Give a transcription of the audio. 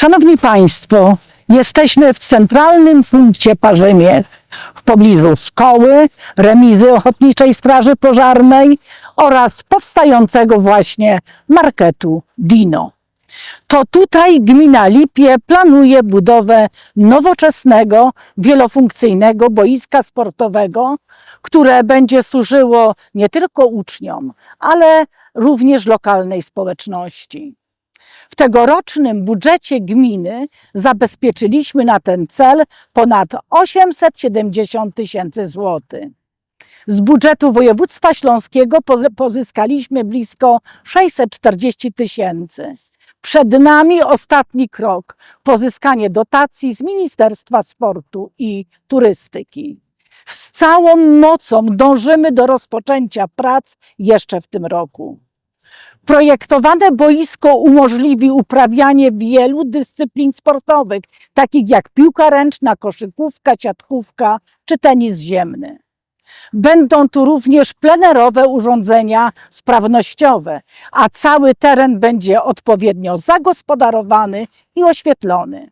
Szanowni Państwo, jesteśmy w centralnym punkcie Parzymierz, w pobliżu szkoły, remizy Ochotniczej Straży Pożarnej oraz powstającego właśnie marketu Dino. To tutaj gmina Lipie planuje budowę nowoczesnego, wielofunkcyjnego boiska sportowego, które będzie służyło nie tylko uczniom, ale również lokalnej społeczności. W tegorocznym budżecie gminy zabezpieczyliśmy na ten cel ponad 870 tysięcy złotych. Z budżetu województwa śląskiego pozy- pozyskaliśmy blisko 640 tysięcy. Przed nami ostatni krok pozyskanie dotacji z Ministerstwa Sportu i Turystyki. Z całą mocą dążymy do rozpoczęcia prac jeszcze w tym roku. Projektowane boisko umożliwi uprawianie wielu dyscyplin sportowych, takich jak piłka ręczna, koszykówka, siatkówka czy tenis ziemny. Będą tu również plenerowe urządzenia sprawnościowe, a cały teren będzie odpowiednio zagospodarowany i oświetlony.